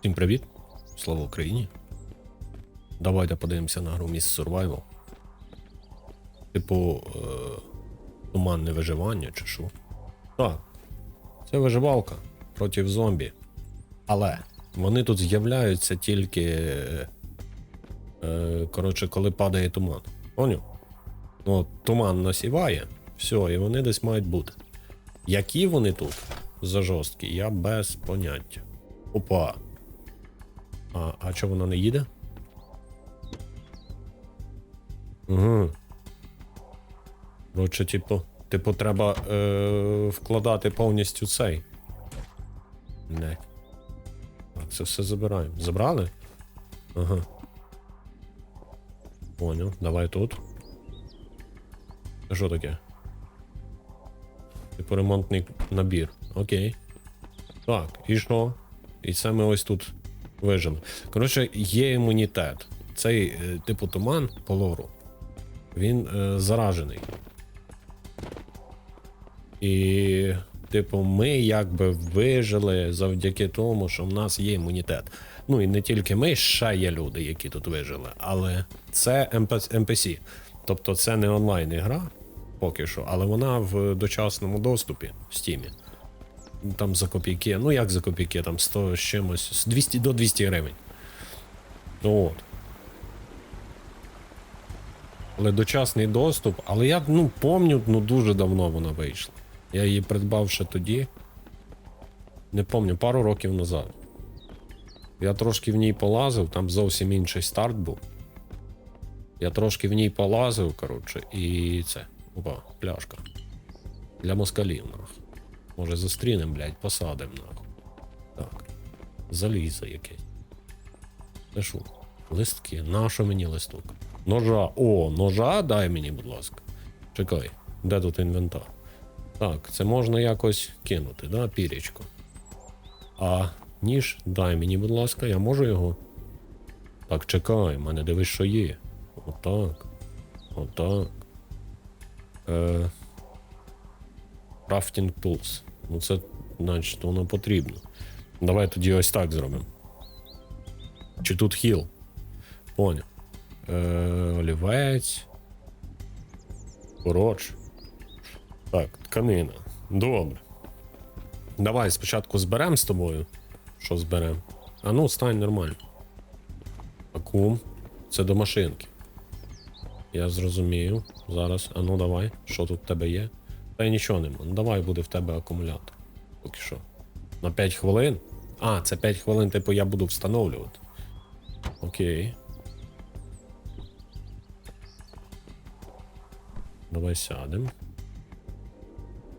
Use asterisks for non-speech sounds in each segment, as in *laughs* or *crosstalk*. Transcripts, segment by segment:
Всім привіт! Слава Україні! Давайте подивимося на гру Miss Survival. Типу, е, туманне виживання чи що. Так, це виживалка проти зомбі. Але вони тут з'являються тільки. Е, коротше, коли падає туман. Поняв? Ну, туман насіває, все, і вони десь мають бути. Які вони тут за жорсткі, я без поняття. Опа. А, а чого вона не їде? Угу. Коротше, типу, типу, треба е, вкладати повністю цей. Не. Так, це все забираємо. Забрали? Ага. Понял. Давай тут. Що таке? Типу ремонтний набір. Окей. Так, і що? І це ми ось тут вижили. Коротше, є імунітет. Цей, е, типу, туман по лору, він е, заражений. І, типу, ми якби вижили завдяки тому, що в нас є імунітет. Ну і не тільки ми, ще є люди, які тут вижили, але це NPC. Тобто це не онлайн ігра поки що, але вона в дочасному доступі в Стімі. Там за копійки, ну як за копійки, там 100 з чимось, з 200 до 200 гривень. Ну от. Але дочасний доступ, але я ну, помню, ну дуже давно вона вийшла. Я її придбав ще тоді. Не помню, пару років назад. Я трошки в ній полазив, там зовсім інший старт був. Я трошки в ній полазив, коротше, і це. Опа, пляшка. Для москалів. Може зустрінем, блядь, посадим, нахуй. Так. Залізо якесь. Це що? Листки. Нащо мені листок? Ножа. О, ножа дай мені, будь ласка. Чекай, де тут інвентар? Так, це можна якось кинути, да, пірічку. А ніж дай мені, будь ласка, я можу його. Так, чекай, мене дивись, що є. Отак. Отак. Е... Crafting Tools. Ну це, значить, воно потрібно. Давай тоді ось так зробимо. Чи тут хіл? Поняв. Е, олівець. Пороч. Так, тканина. Добре. Давай спочатку зберемо з тобою. Що зберемо? А ну, стань нормально. Акум. Це до машинки. Я зрозумів. Зараз. А ну давай. Що тут в тебе є? Та й нічого нема. Ну давай буде в тебе акумулятор. Поки що. На 5 хвилин. А, це 5 хвилин, типу, я буду встановлювати. Окей. Давай сядемо.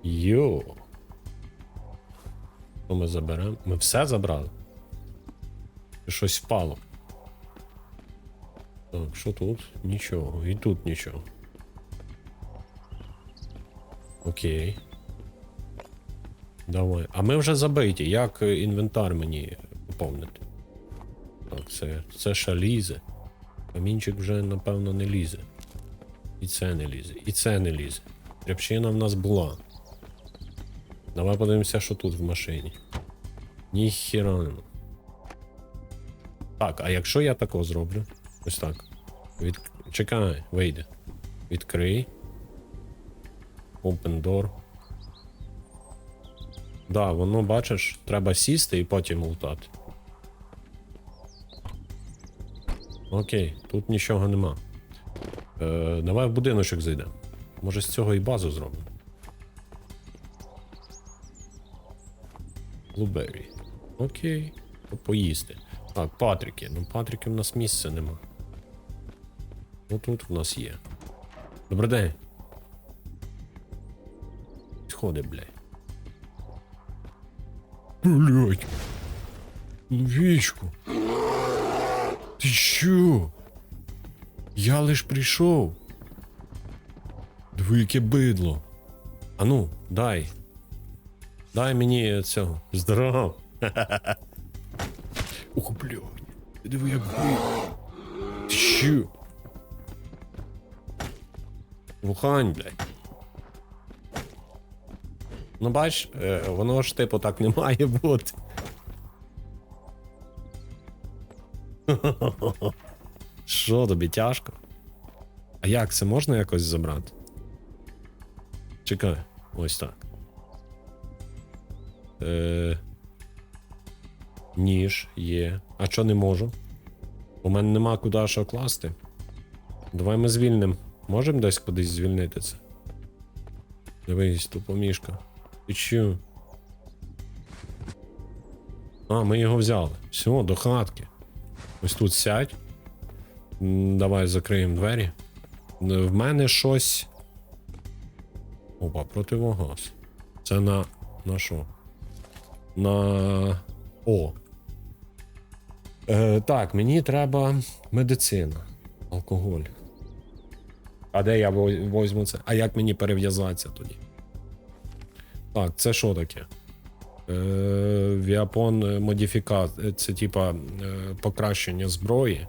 Йо. Що ми заберемо? Ми все забрали? Щось впало? Так, що тут? Нічого. І тут нічого. Окей. Давай. А ми вже забиті. Як е, інвентар мені поповнити? Так, це, це ще лізе. Камінчик вже, напевно, не лізе. І це не лізе. І це не лізе. Рябчина в нас була. Давай подивимося, що тут в машині. Ніхіра. Так, а якщо я тако зроблю? Ось так. Від... Чекай, вийде. Відкрий. Open door. Да, воно, бачиш, треба сісти і потім лутати. Окей, тут нічого нема. Е, давай в будиночок зайдемо. Може з цього і базу зробимо. Blueberry. Окей. Поїсти. Так, Патріки. Ну, Патріки в нас місця нема. Ну тут в нас є. Добрий день. Сходи, блядь. Блядь. Вічку. Ти що? Я лиш прийшов. Диви, яке бидло. А ну, дай. Дай мені цього. Здоров. Ох, *laughs* блядь. Диви, як бидло. Ти що? Вухань, блядь. Ну, бач, е, воно ж типу так не має бути. Що тобі тяжко? А як це можна якось забрати? Чекай, ось так. Е... Ніж є. А що не можу? У мене нема куди що класти. Давай ми звільнимо. Можемо десь кудись звільнити це? Дивись, тупо мішка. Ти чо? А, ми його взяли. Все, до хатки. Ось тут сядь. Давай закриємо двері. В мене щось. Опа, противогаз. Це на. На що? На. О. Е, так, мені треба медицина. Алкоголь. А де я возьму це? А як мені перев'язатися тоді? Так, це що таке? Е, Віапон модифікація. Це типа е, покращення зброї.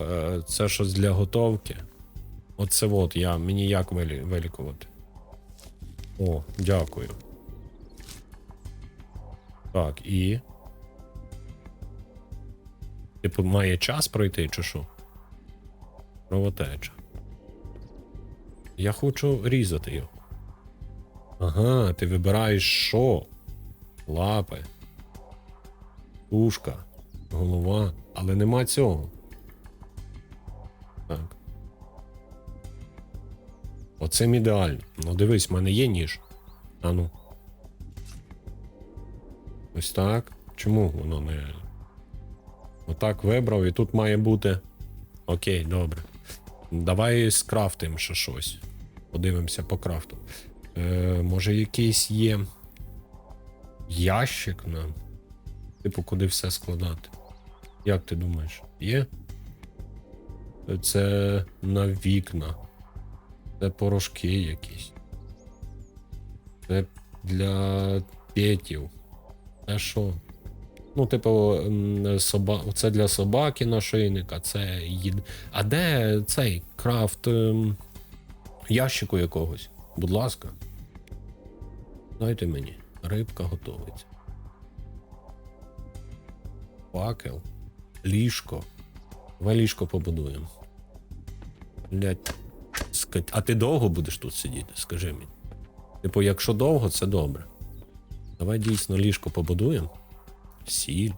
Е, це щось для готовки. Оце от я. Мені як вилікувати? О, дякую. Так, і. Типу, має час пройти, чи що? Кровотеча. Я хочу різати його. Ага, ти вибираєш що? Лапи. Ушка, голова, але нема цього. Так. Оцим ідеально. Ну дивись, в мене є ніж. А ну. Ось так. Чому воно не. Отак вибрав, і тут має бути. Окей, добре. Давай скрафтимо ще щось. Подивимося по крафту. Е, може, якийсь є ящик нам? Типу, куди все складати? Як ти думаєш? Є? Це на вікна. Це порошки якісь. Це для п'ятів. Це що? Ну, типу, соба... це для собаки нашийника, це їд. А де цей крафт ем, ящику якогось? Будь ласка. Дайте мені. Рибка готовиться. Факел. Ліжко. Давай ліжко побудуємо. Блять. А ти довго будеш тут сидіти? Скажи мені. Типу, якщо довго, це добре. Давай дійсно ліжко побудуємо. Сіль.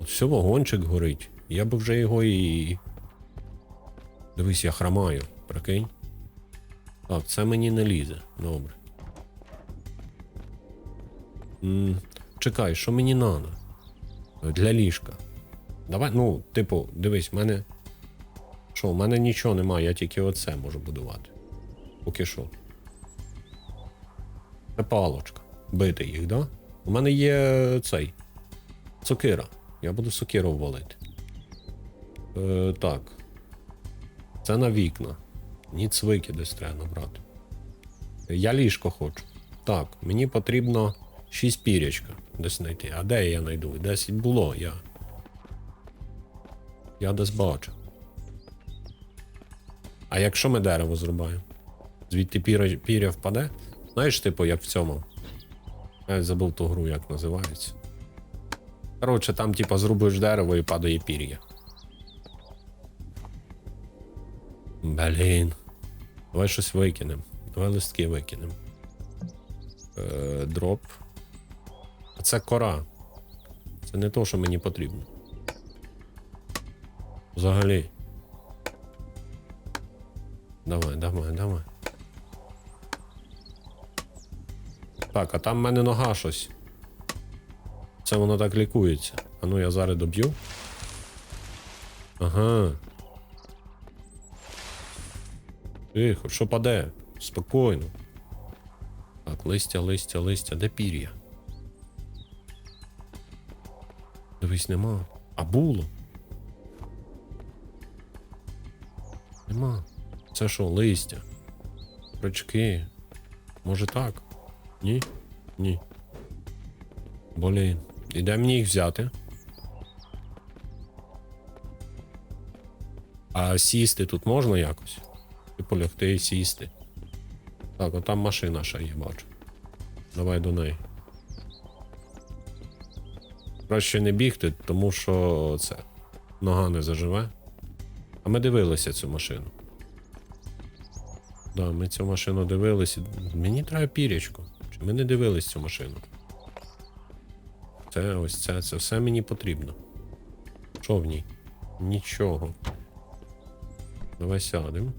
От все, вагончик горить. Я би вже його і. Дивись, я хромаю, прикинь. Так, це мені не лізе. Добре. м чекай, що мені треба? Для ліжка. Давай, ну, типу, дивись, в мене. Що, в мене нічого немає, я тільки оце можу будувати. Поки що. Це палочка. Бити їх, да? У мене є цей. Сокира. Я буду сокиру валити. Е, так. Це на вікна. Ні цвики десь треба набрати. Я ліжко хочу. Так, мені потрібно 6 пірячка десь знайти. А де я знайду? Десь було я. Я десь бачу. А якщо ми дерево зрубаємо? Звідти піря, піря впаде? Знаєш, типу, як в цьому. Я забув ту гру, як називається. Коротше, там, типу, зрубуєш дерево і падає пір'я. Блін. Давай щось викинемо. Давай листки викинемо. Е, дроп. А це кора. Це не то, що мені потрібно. Взагалі. Давай, давай, давай. Так, а там в мене нога щось. Це воно так лікується. А ну я зараз доб'ю. Ага. Тихо, що паде? Спокійно. Так, листя, листя, листя. Де пір'я? Дивись, нема. А було. Нема. Це що, листя? Рачки. Може так? Ні? Ні. Блін. І де мені їх взяти? А сісти тут можна якось? Типу лягти і сісти. Так, от там машина ще є, бачу. Давай до неї. Краще не бігти, тому що це нога не заживе. А ми дивилися цю машину. Да, ми цю машину дивилися. Мені треба пірячку. Чи ми не дивились цю машину? Це ось це, це все мені потрібно. Що в ній? Нічого. Давай сядемо.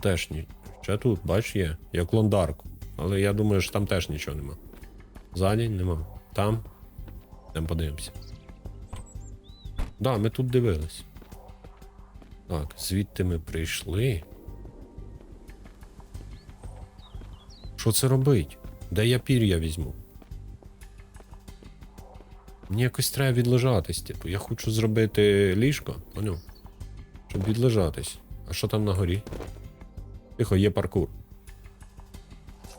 Теж ні. Ще тут, бач, є. Як лондарку. Але я думаю, що там теж нічого нема. Ззаді нема. Там. Там подивимося. Да, ми тут дивились. Так, звідти ми прийшли. Що це робить? Де я пір'я візьму? Мені якось треба відлежатись, типу. Я хочу зробити ліжко, поняв? Щоб відлежатись. А що там на горі? Тихо, є паркур.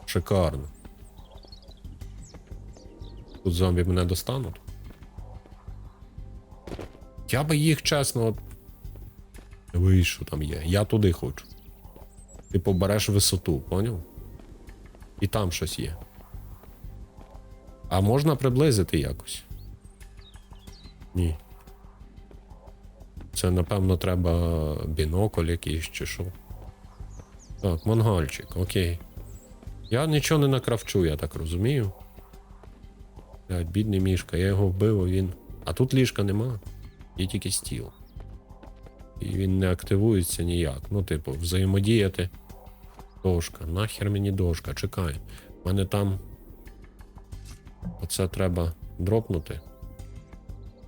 Шикарно. Тут зомбі мене достануть. Я би їх чесно. Дивись, що там є. Я туди хочу. Типу береш висоту, поняв? І там щось є. А можна приблизити якось? Ні. Це, напевно, треба бінокль якийсь чи що. Так, монгольчик, окей. Я нічого не накравчу, я так розумію. Блядь, бідний мішка, я його вбив, а він. А тут ліжка нема. Є тільки стіл. І він не активується ніяк. Ну, типу, взаємодіяти. Дошка. Нахер мені дошка, чекай. У мене там. Оце треба дропнути.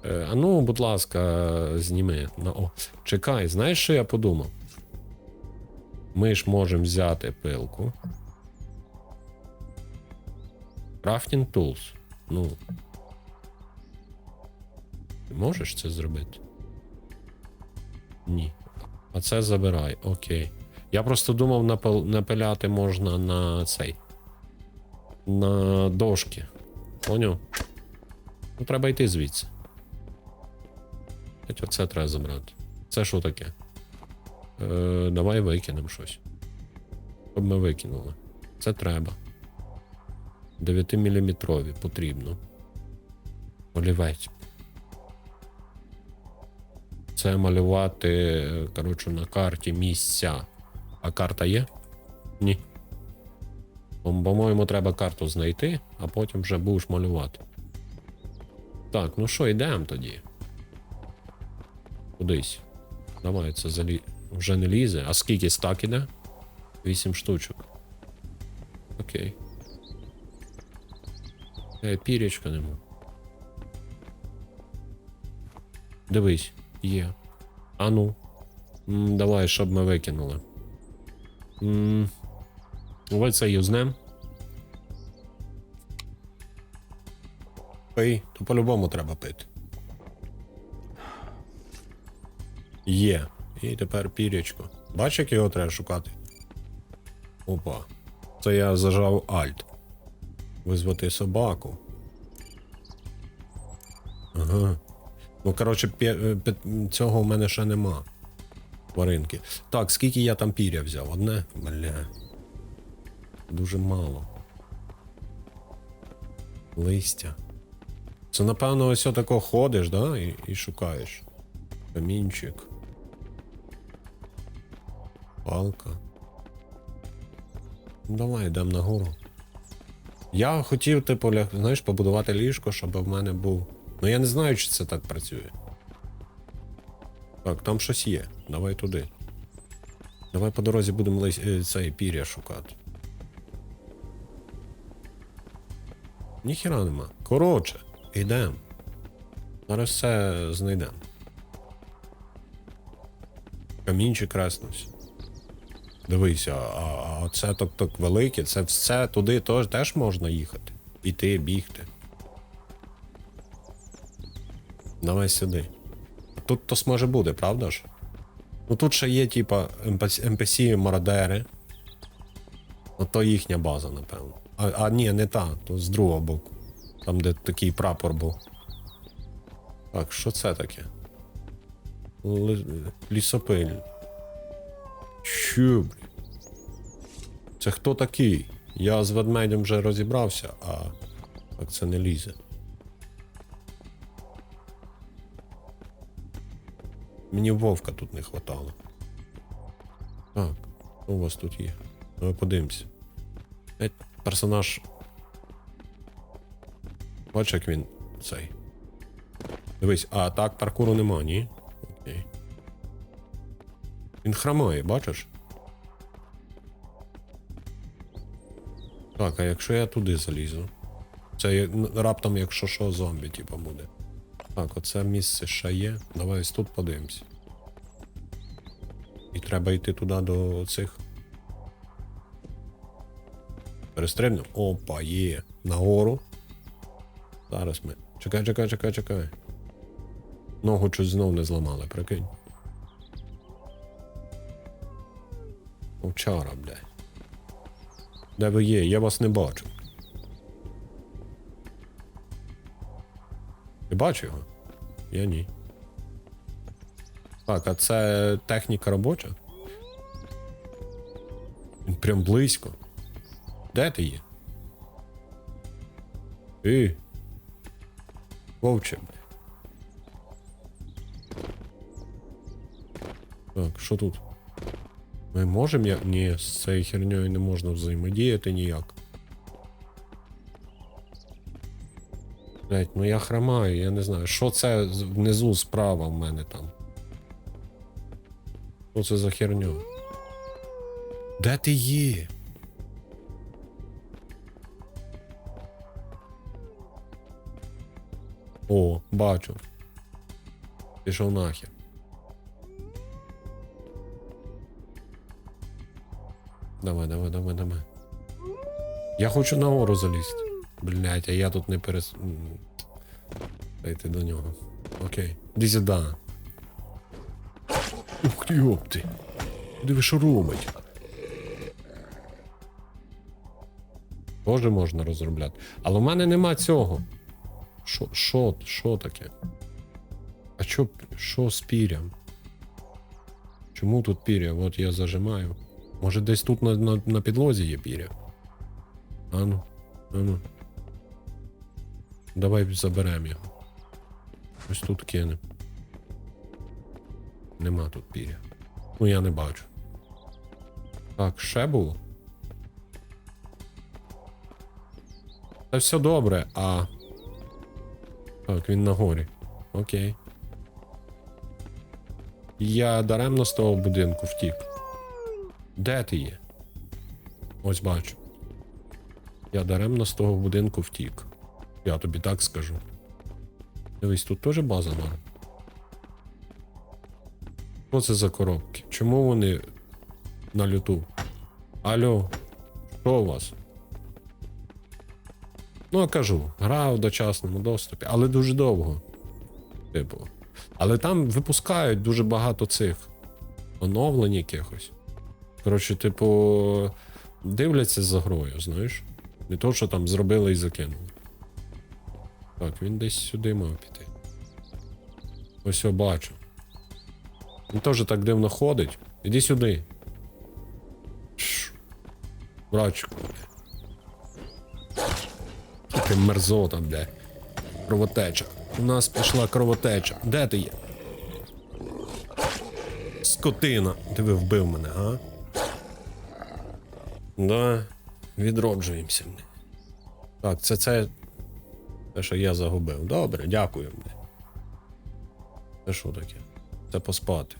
Е, а ну, будь ласка, зніми. На, о, чекай, знаєш, що я подумав? Ми ж можемо взяти пилку. Crafting Tools. Ну. Ти можеш це зробити? Ні. А це забирай, окей. Я просто думав, напил, напиляти можна на цей. На дошки. Поняв? Ну, треба йти звідси. Хоча це треба забрати. Це що таке? Е, давай викинемо щось. Щоб ми викинули. Це треба. 9 мм потрібно. Олівець. Це малювати, коротше, на карті місця. А карта є? Ні. По- По-моєму, треба карту знайти, а потім вже будеш малювати. Так, ну що, йдемо тоді. Кудись. Давай, це залі... вже не лізе. А скільки стак іде? 8 штучок. Окей. Е, пірячка нема. Дивись, є. А ну. М, давай, щоб ми викинули. М, Ось це юзнем. Пий, то по-любому треба пити. Є. І тепер пірячко. Бач, як його треба шукати? Опа. Це я зажав Alt. Визвати собаку. Ага. Ну, коротше, е, цього в мене ще нема. Тваринки. Так, скільки я там піря взяв? Одне? Бля. Дуже мало. Листя. Це, напевно, ось отако ходиш, да? І, і шукаєш. Камінчик. Палка. Ну, давай, йдемо нагору. Я хотів, типу, знаєш, побудувати ліжко, щоб в мене був. Ну я не знаю, чи це так працює. Так, там щось є. Давай туди. Давай по дорозі будемо е, цей пір'я шукати. Ніхіра нема. Коротше, йдемо. Зараз все знайдемо. Камінчик краснувся. Дивися, а, а це так так велике, це все туди теж, теж можна їхати. Іти, бігти. Давай сюди. Тут то може буде, правда ж? Ну тут ще є, типа, NPC мародери. Ото їхня база, напевно. А, а ні, не та, то з другого боку. Там, де такий прапор був. Так, що це таке? Лісопиль. Блін? Це хто такий? Я з ведмедем вже розібрався, а так це не лізе. Мені вовка тут не хватало. Так, що у вас тут є? Ну, Давай подивимось. Персонаж. Бач, як він цей. Дивись, а так паркуру нема, ні? Окей. Він хромає, бачиш? Так, а якщо я туди залізу? Це раптом, якщо що, зомбі, типа, буде. Так, оце місце ще є. Давай тут подивимось. І треба йти туди до цих. Перестрибну. Опа, є. Нагору. Зараз ми. Чекай, чекай, чекай, чекай. Ногу чуть знов не зламали, прикинь. Овчара, блядь. Де ви є? Я вас не бачу. Ти бачив його? Я ні. Так, а це техніка робоча? Він прям близько. Де ти є? Ти. Вовче. Так, що тут? Ми можемо як. Ні, з цією херньою не можна взаємодіяти ніяк. Блять, ну я хромаю, я не знаю. Що це внизу справа в мене там? Що це за херня? Де ти є? О, бачу. Пішов нахер. Давай, давай, давай, давай. Я хочу на гору залізти. Блять, а я тут не перес. Дайте до нього. Окей. Іди. Ух ти, йопти. Диви, що робить. Тоже можна розробляти. Але в мене нема цього. Що, що, що таке? А що, що з пір'ям? Чому тут пір'я? От я зажимаю. Може десь тут на, на, на підлозі є пір'я? Ану, ану. Давай заберемо його. Ось тут кинемо. Нема тут пір'я. Ну я не бачу. Так, ще було. Та все добре, а. Так, він на горі. Окей. Я даремно з того будинку втік. Де ти є? Ось бачу. Я даремно з того будинку втік. Я тобі так скажу. Дивись, тут теж база норм. Що це за коробки? Чому вони на люту? Алло, що у вас? Ну, кажу, гра в дочасному доступі, але дуже довго. Типу. Але там випускають дуже багато цих оновлень якихось. Коротше, типу, дивляться за грою, знаєш? Не то, що там зробили і закинули. Так, він десь сюди мав піти. Ось я бачу. Він теж так дивно ходить. Іди сюди. Шш. Братчику. Ти мерзота, бля. Кровотеча. У нас пішла кровотеча. Де ти є? Скотина. Ти вбив мене, а? Да, відроджуємося. Так, це це. Те, що я загубив. Добре, дякую. Це що таке? Це поспати.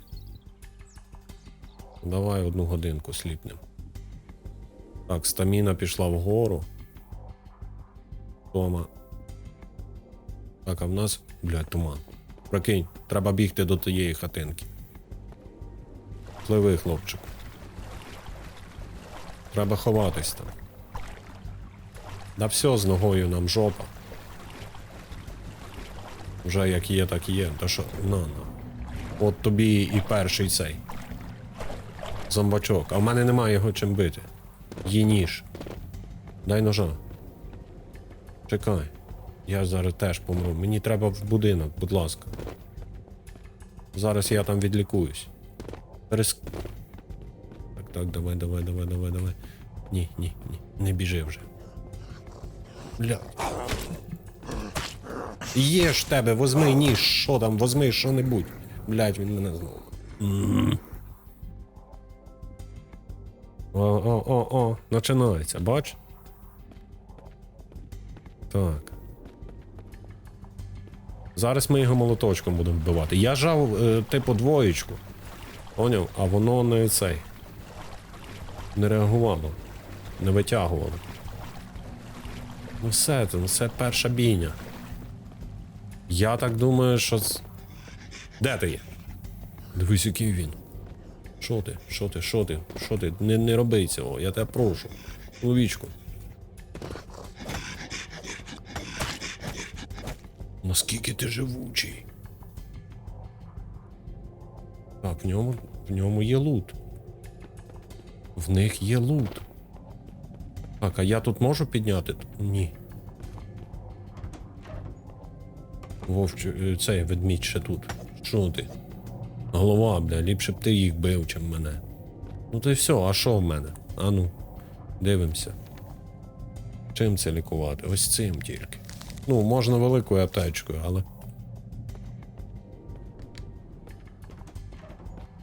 Давай одну годинку сліпнем. Так, стаміна пішла вгору. Тома. Так, а в нас, блядь, туман. Прикинь, треба бігти до тієї хатинки. Пливи, хлопчик. Треба ховатись там. Да все з ногою нам жопа. Вже як є, так і є. Та що, на, на. От тобі і перший цей. Зомбачок. А в мене немає його чим бити. Є ніж. Дай ножа. Чекай. Я зараз теж помру. Мені треба в будинок, будь ласка. Зараз я там відлікуюсь. Перес... Так, давай, давай, давай, давай, давай. Ні, ні, ні. Не біжи вже. Бля. Є ж тебе, возьми ніж, що там, возьми що-небудь. Блять, він мене знову. О, о, о, о, починається, бач? Так. Зараз ми його молоточком будемо вбивати. Я жав, е, типу, двоєчку. Поняв? А воно не цей. Не реагувало. Не витягувало. Ну все, це, ну це перша бійня. Я так думаю, що. Де ти є? Дивись, який він. Що ти? Що ти? Що ти? Що ти? Не, не роби цього, я тебе прошу. Чоловічку. Наскільки ти живучий? Так, в ньому, в ньому є лут. В них є лут. Так, а я тут можу підняти? Ні. Вовче, е, цей ведмідь ще тут. Що ти? Голова, бля, ліпше б ти їх бив, чим мене. Ну то й все, а що в мене? А ну, дивимося. Чим це лікувати? Ось цим тільки. Ну, можна великою аптечкою, але.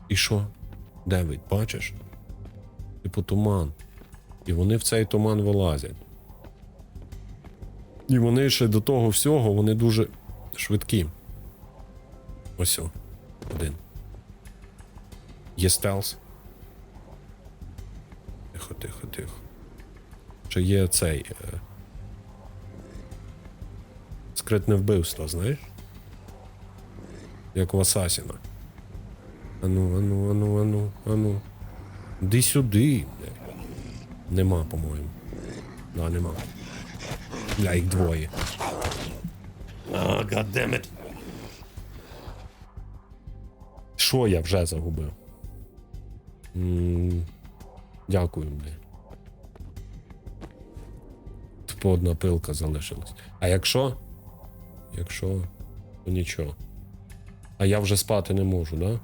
І що? Девід, бачиш? Типу туман. І вони в цей туман вилазять. І вони ще до того всього, вони дуже швидкі. Ось о. Один. Є стелс. Тихо, тихо, тихо. Чи є цей. Е... Скритне вбивство, знаєш? Як в Асасіна. Ану, ану, ану, ану, ану. Іди сюди. бля. Нема, по-моєму. Да, нема. Бля, їх двоє. А, goddammit. Що я вже загубив? м дякую, бля. Тупо одна пилка залишилась. А якщо? Якщо, то нічого. А я вже спати не можу, да?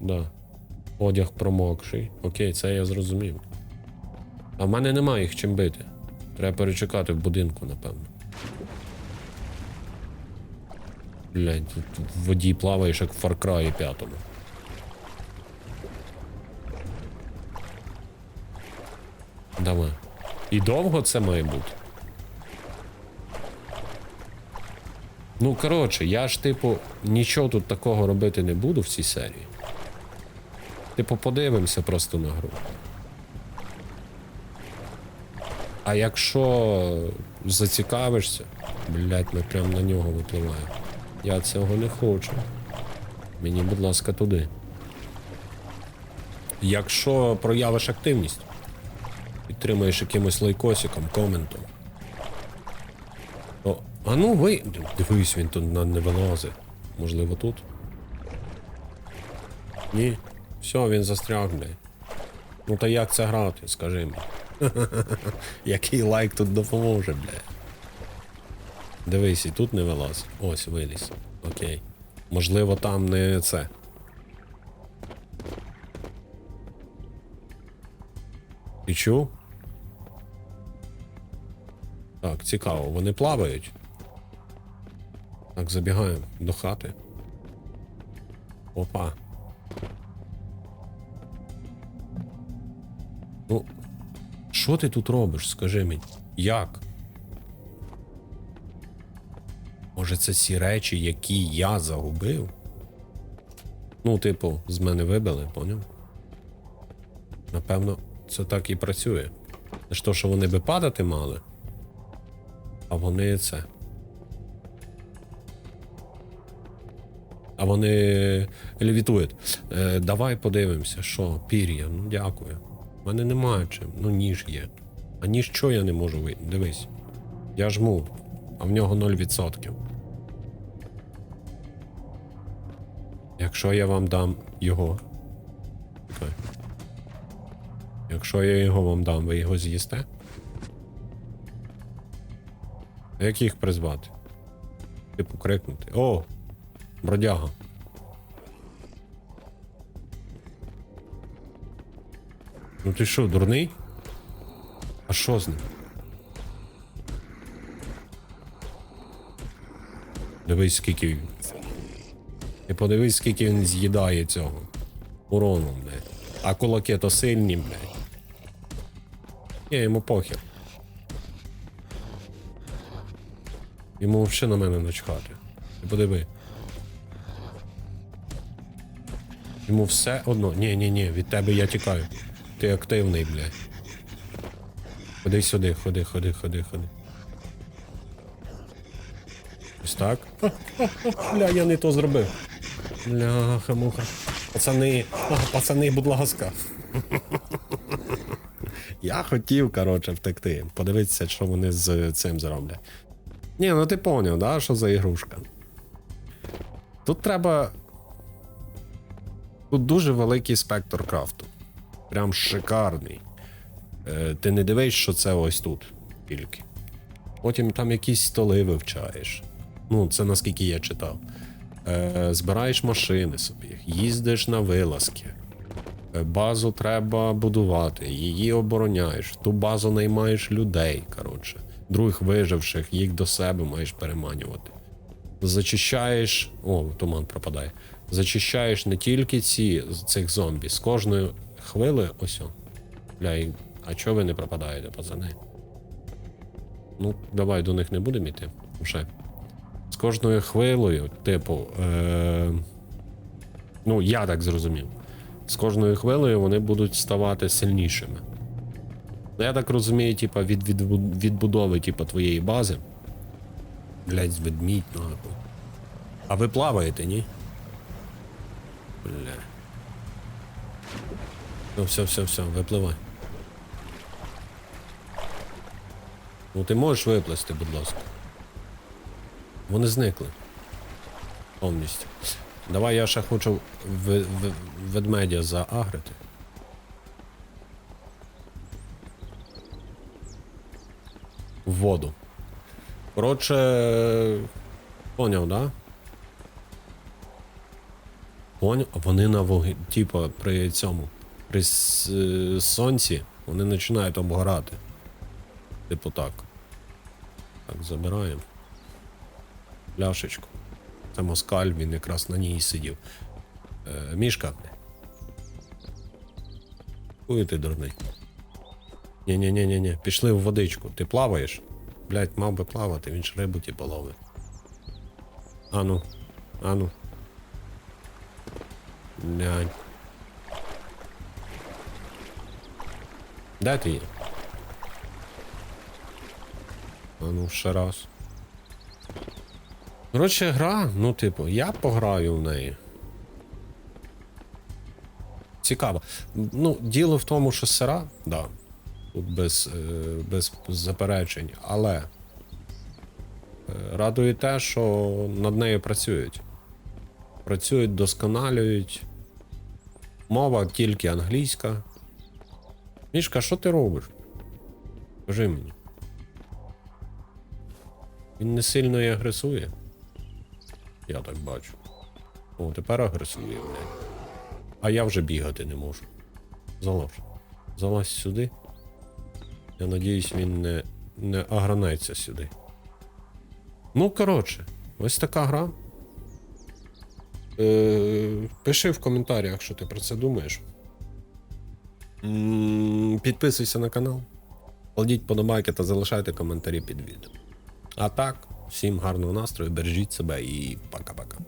Да. Одяг промокший. Окей, це я зрозумів. А в мене немає їх чим бити. Треба перечекати в будинку, напевно. Блядь, тут в воді плаваєш, як в Far Cry 5. Давай. І довго це має бути? Ну, коротше, я ж, типу, нічого тут такого робити не буду в цій серії. Типу, подивимося просто на гру. А якщо зацікавишся, блять, ми прям на нього випливаємо. Я цього не хочу. Мені, будь ласка, туди. Якщо проявиш активність, підтримаєш якимось лайкосиком, коментом. То, а ну ви. Дивись, він тут не вилазить. Можливо, тут. Ні. Все, він застряг, блядь. Ну та як це грати, скажи мені. *laughs* Який лайк тут допоможе, блядь. Дивись, і тут не вилазить. Ось, виліз. Окей. Можливо, там не це. Ти чув? Так, цікаво, вони плавають. Так, забігаємо до хати. Опа. Що ти тут робиш, скажи мені? Як? Може, це ці речі, які я загубив? Ну, типу, з мене вибили, поняв? Напевно, це так і працює. Це ж то, що вони би падати мали. А вони це. А вони левітують. Е, давай подивимося, що, пір'я, ну дякую. У мене немає чим, ну ніж є. А ніж я не можу вийти? Дивись. Я жму, а в нього 0%. Якщо я вам дам його. Чекай. Якщо я його вам дам, ви його з'їсте? Як їх призвати? Типу крикнути. О! Бродяга. Ну ти що, дурний? А що з ним? Дивись, скільки. він. І подивись, скільки він з'їдає цього. Урону, блядь. А кулаки то сильні, блядь. Ні, йому похер. Йому взагалі на мене начхати. Ти подиви. Йому все одно. Ні, ні, ні, від тебе я тікаю. Ти активний, блядь. Ходи сюди, ходи, ходи, ходи, ходи. Ось так. *laughs* Бля, я не то зробив. Бляха, муха. Пацани, пацани, будь ласка. *laughs* Я хотів, коротше, втекти. Подивитися, що вони з цим зроблять. Ні, ну ти поняв, да, що за ігрушка. Тут треба. Тут дуже великий спектр крафту. Прям шикарний. Е, ти не дивись, що це ось тут тільки. Потім там якісь столи вивчаєш. Ну, це наскільки я читав. Е, збираєш машини собі, їздиш на вилазки. Е, Базу треба будувати, її обороняєш. Ту базу наймаєш людей, коротше. Других виживших, їх до себе маєш переманювати. Зачищаєш. О, туман пропадає. Зачищаєш не тільки ці цих зомбі, з кожної хвили. Ось. о. Бля, а чого ви не пропадаєте, пацани? Ну, давай до них не будемо йти. Вже. З кожною хвилею, типу. Е- ну, я так зрозумів. З кожною хвилею вони будуть ставати сильнішими. Ну, я так розумію, типа, від, від відбудови типа, твоєї бази. Блять, ведмідь, нахуй. А ви плаваєте, ні? Бля. Ну, все, все, все, випливай. Ну ти можеш виплисти, будь ласка. Вони зникли. Повністю. Давай я ще хочу в, в, ведмедя заагрити. В воду. Коротше, поняв, да? Поняв? Вони на вогні, типа при цьому, при е, сонці, вони починають обгорати. Типу так. Так, забираємо. Пляшечку. Це москаль, він якраз на ній сидів. Е, мішка. Хуй ти дурний. Ні-ні-ні-ні, пішли в водичку. Ти плаваєш? Блять, мав би плавати, він ж рибу ті половив. Ану, ану. Блядь. Ти є? А ну, ще раз. Коротше, гра, ну, типу, я пограю в неї. Цікаво. Ну, діло в тому, що сира, да. Тут без, е, без заперечень, але е, радує те, що над нею працюють. Працюють, досконалюють. Мова тільки англійська. Мішка, що ти робиш? Скажи мені. Він не сильно і агресує. Я так бачу. О, тепер агресує, блядь. А я вже бігати не можу. Залазь. Залазь сюди. Я надіюсь, він не, не агранеться сюди. Ну, коротше, ось така гра. Е, пиши в коментарях, що ти про це думаєш. Підписуйся на канал. Кладіть подобайки та залишайте коментарі під відео. А так, всім гарного настрою, бережіть себе і пока-пока.